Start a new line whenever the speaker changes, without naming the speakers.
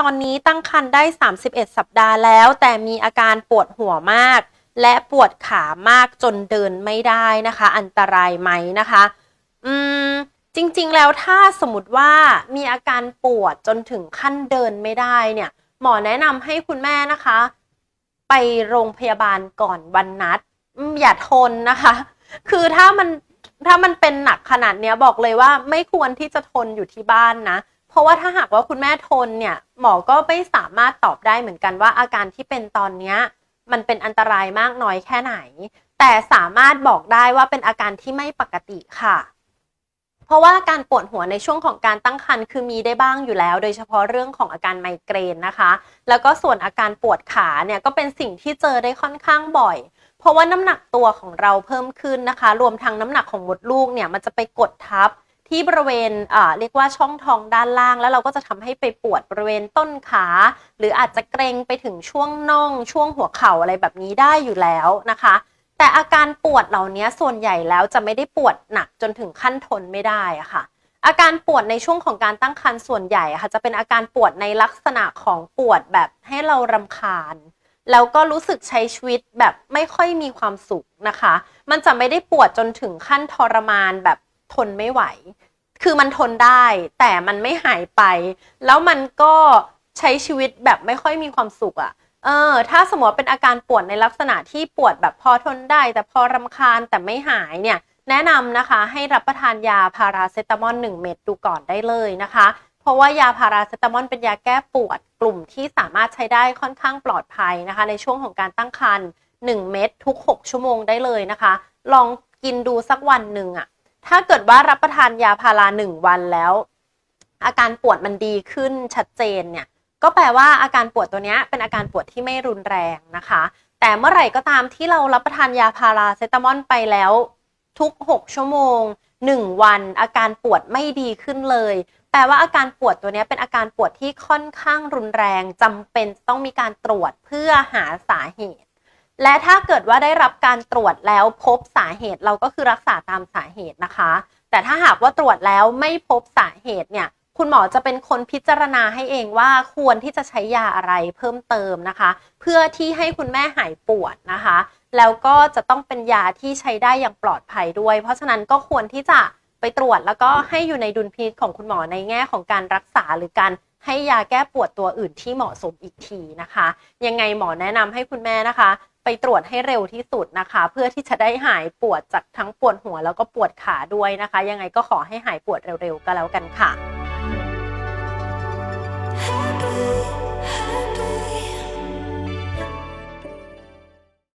ตอนนี้ตั้งครรภ์ได้ 31 สัปดาห์แล้ว แต่มีอาการปวดหัวมาก และปวดขามากจนเดินไม่ได้นะคะ อันตรายไหมนะคะ อืมจริงๆ แล้วถ้าสมมติว่ามีอาการปวดจนถึงขั้นเดินไม่ได้เนี่ย หมอแนะนำให้คุณแม่นะคะ ไปโรงพยาบาลก่อนวันนัดอืมอย่าทนนะคะ คือถ้ามันถ้ามันเป็นหนักขนาดเนี้ยบอกเลยว่าไม่ควรที่จะทนอยู่ที่บ้านนะ เพราะว่าถ้าหากว่าคุณแม่ทนเนี่ยหมอก็ไม่สามารถตอบได้เหมือนกันว่าอาการที่เป็นตอนเนี้ยมันเป็นอันตรายมากน้อยแค่ไหน แต่สามารถบอกได้ว่าเป็นอาการที่ไม่ปกติค่ะ เพราะว่าการปวดหัวในช่วงของการตั้งครรภ์คือมีได้บ้างอยู่แล้ว โดยเฉพาะเรื่องของอาการไมเกรนนะคะ แล้วก็ส่วนอาการปวดขาเนี่ยก็เป็นสิ่งที่เจอได้ค่อนข้างบ่อย เพราะว่าน้ำหนักตัวของเราเพิ่มขึ้นนะคะ รวมทั้งน้ำหนักของมดลูกเนี่ยมันจะไปกดทับ ที่บริเวณเรียกว่าช่องท้องด้านล่าง แล้วเราก็จะทำให้ไปปวดบริเวณต้นขา หรืออาจจะเกรงไปถึงช่วงน่องช่วงหัวเข่าอะไรแบบนี้ได้อยู่แล้วนะคะ แต่อาการปวดเหล่านี้ส่วนใหญ่แล้วจะไม่ได้ปวดหนักจนถึงขั้นทนไม่ได้อะค่ะ อาการปวดในช่วงของการตั้งครรภ์ส่วนใหญ่ค่ะ จะเป็นอาการปวดในลักษณะของปวดแบบให้เรารำคาญแล้วก็รู้สึกใช้ชีวิตแบบไม่ค่อยมีความสุขนะคะ มันจะไม่ได้ปวดจนถึงขั้นทรมานแบบทนไม่ไหว คือมันทนได้แต่มันไม่หายไป แล้วมันก็ใช้ชีวิตแบบไม่ค่อยมีความสุขอะเออ ถ้าสมมติเป็นอาการปวดในลักษณะที่ปวดแบบพอทนได้ แต่พอรำคาญแต่ไม่หายเนี่ย แนะนำนะคะให้รับประทานยาพาราเซตามอล1เม็ดดูก่อนได้เลยนะคะ เพราะว่ายาพาราเซตามอลเป็นยาแก้ปวดกลุ่มที่สามารถใช้ได้ค่อนข้างปลอดภัยนะคะ ในช่วงของการตั้งครรภ์1เม็ดทุก 6 ชั่วโมงได้เลยนะคะ ลองกินดูสักวันหนึ่งอะ ถ้าเกิดว่ารับประทานยาพาราหนึ่งวันแล้ว อาการปวดมันดีขึ้นชัดเจนเนี่ย ก็แปลว่าอาการปวดตัวเนี้ยเป็นอาการปวดที่ไม่รุนแรงนะคะ แต่เมื่อไหร่ก็ตามที่เรารับประทานยาพาราเซตามอลไปแล้ว ทุก 6 ชั่วโมง 1 วัน อาการปวดไม่ดีขึ้นเลย แปลว่าอาการปวดตัวเนี้ยเป็นอาการปวดที่ค่อนข้างรุนแรงจำเป็นต้องมีการตรวจเพื่อหาสาเหตุ และถ้าเกิดว่าได้รับการตรวจแล้วพบสาเหตุเราก็คือรักษาตามสาเหตุนะคะ แต่ถ้าหากว่าตรวจแล้วไม่พบสาเหตุเนี่ยคุณหมอจะเป็นคนพิจารณาให้เองว่าควรที่จะใช้ยาอะไรเพิ่มเติมนะคะ เพื่อที่ให้คุณแม่หายปวดนะคะ แล้วก็จะต้องเป็นยาที่ใช้ได้อย่างปลอดภัยด้วย เพราะฉะนั้นก็ควรที่จะไปตรวจแล้วก็ให้อยู่ในดุลพินิจของคุณหมอในแง่ของการรักษาหรือการให้ยาแก้ปวดตัวอื่นที่เหมาะสมอีกทีนะคะ ยังไงหมอแนะนำให้คุณแม่นะคะ ไปตรวจให้เร็วที่สุดนะคะ เพื่อที่จะได้หายปวดจากทั้งปวดหัวแล้วก็ปวดขาด้วยนะคะ ยังไงก็ขอให้หายปวดเร็วๆก็แล้วกันค่ะ